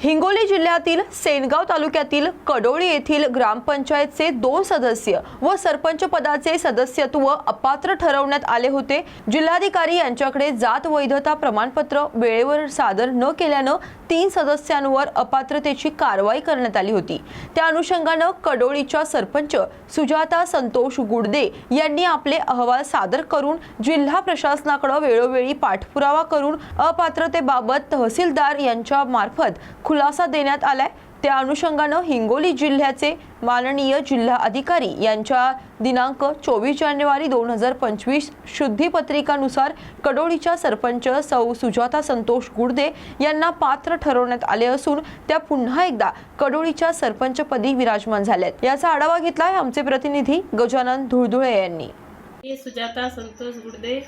हिंगोली जिल्ह्यातील सेनगाव तालुक्यातील कडोळी येथील ग्रामपंचायतचे दोन सदस्य व सरपंच पदाचे सदस्यत्व अपात्र ठरवण्यात आले होते. जिल्हाधिकारी यांच्याकडे जात वैधता प्रमाणपत्र वेळेवर सादर न केल्यानं तीन सदस्यांवर अपात्रतेची कारवाई करण्यात आली होती. त्या अनुषंगानं कडोळीच्या सरपंच सुजाता संतोष गुडदे यांनी आपले अहवाल सादर करून जिल्हा प्रशासनाकडे वेळोवेळी पाठपुरावा करून अपात्रतेबाबत तहसीलदार यांच्या मार्फत खुलासा देण्यात आलाय. त्या अनुषंगानं हिंगोली जिल्ह्याचे माननीय जिल्हा अधिकारी यांच्या दिनांक चोवीस जानेवारी दोन हजार पंचवीस शुद्धीपत्रिकानुसार कडोळीच्या सरपंच सौ सुजाता संतोष गुडदे यांना पात्र ठरवण्यात आले असून त्या पुन्हा एकदा कडोळीच्या सरपंचपदी विराजमान झाल्यात. याचा आढावा घेतलाय आमचे प्रतिनिधी गजानन धुळधुळे यांनी. सुजाता संतोष गुडदे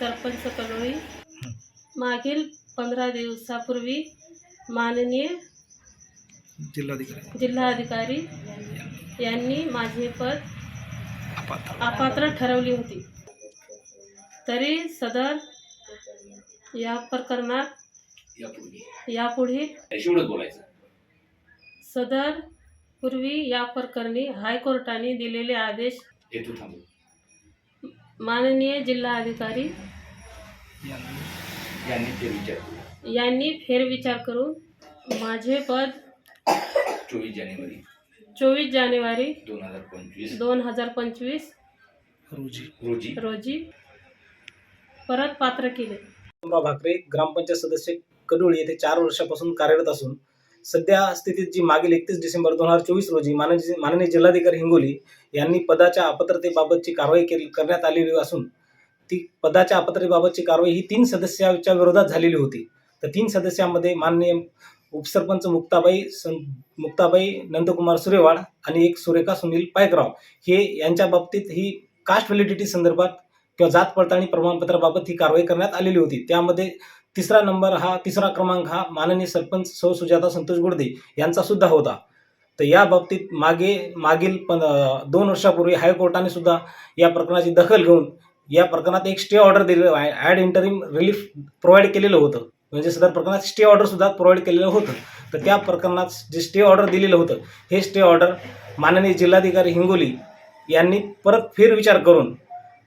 सरपंच कडोळी. मागील पंधरा दिवसापूर्वी माननीय जिल्हाधिकारी. जिल्हाधिकारी यांनी माझे पद अपात्र. ठरवली होती. तरी सदर या प्रकरणात यापुढे. सदर पूर्वी या प्रकरणी हायकोर्टाने दिलेले आदेश माननीय जिल्हाधिकारी यांनी यांनी ते विचार यांनी फेरविचार करून माझे पद चोवीस जानेवारी चोवीस जानेवारी दोन हजार पंचवीस दोन हजार पंचवीस रोजी. रोजी. रोजी परत पात्र केले. राव भाकरे ग्रामपंचायत सदस्य कडोळी येथे चार वर्षापासून कार्यरत असून सध्या स्थितीत जी मागील एकतीस डिसेंबर दोन हजार चोवीस रोजी माननीय माननीय जिल्हाधिकारी हिंगोली यांनी पदाच्या अपात्रतेबाबतची कारवाई केली करण्यात आलेली असून ती पदाच्या अपात्रतेबाबतची कारवाई ही तीन सदस्याच्या विरोधात झालेली होती. तर तीन सदस्यामध्ये माननीय उपसरपंच मुक्ताबाई सं मुक्ताबाई नंदकुमार सुरेवाड आणि एक सुरेखा सुनील पायकराव. हे यांच्या बाबतीत ही कास्ट व्हॅलिडिटी संदर्भात किंवा जात पडताळणी प्रमाणपत्राबाबत ही कारवाई करण्यात आलेली होती. त्यामध्ये तिसरा नंबर हा तिसरा क्रमांक हा माननीय सरपंच सौ सुजाता संतोष गुडदे यांचा सुद्धा होता. तर या बाबतीत मागे मागील पण दोन वर्षापूर्वी हायकोर्टाने सुद्धा या प्रकरणाची दखल घेऊन या प्रकरणात एक स्टे ऑर्डर दिलेलं आहे ॲड इंटरिम रिलीफ प्रोव्हाइड केलेलं होतं. म्हणजे सदर प्रकरणात स्टे ऑर्डर सुद्धा प्रोव्हाइड केलेलं होतं. तर त्या प्रकरणात जे स्टे ऑर्डर दिलेलं होतं हे स्टे ऑर्डर माननीय जिल्हाधिकारी हिंगोली यांनी परत फेरविचार करून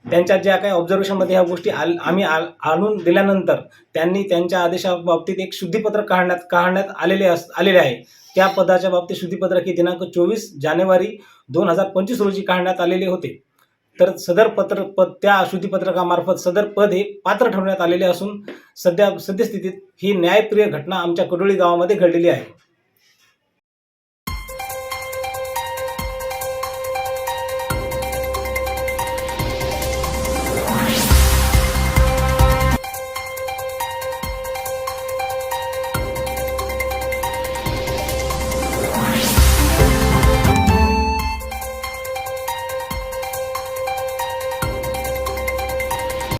त्यांच्या ज्या काही ऑब्झर्वेशनमध्ये ह्या गोष्टी आल आम्ही आल आणून दिल्यानंतर त्यांनी त्यांच्या आदेशाबाबतीत एक शुद्धीपत्र काढण्यात काढण्यात आलेले अस आलेले आहे. त्या पदाच्या बाबतीत शुद्धीपत्रक हे दिनांक चोवीस जानेवारी दोन हजार पंचवीस रोजी काढण्यात आलेले होते. तर सदर पत्र पद त्या शुद्धीपत्रकामार्फत सदर पद हे पात्र ठरवण्यात आलेले असून सध्या सद्यस्थितीत ही न्यायप्रिय घटना आमच्या कडोळी गावामध्ये घडलेली आहे.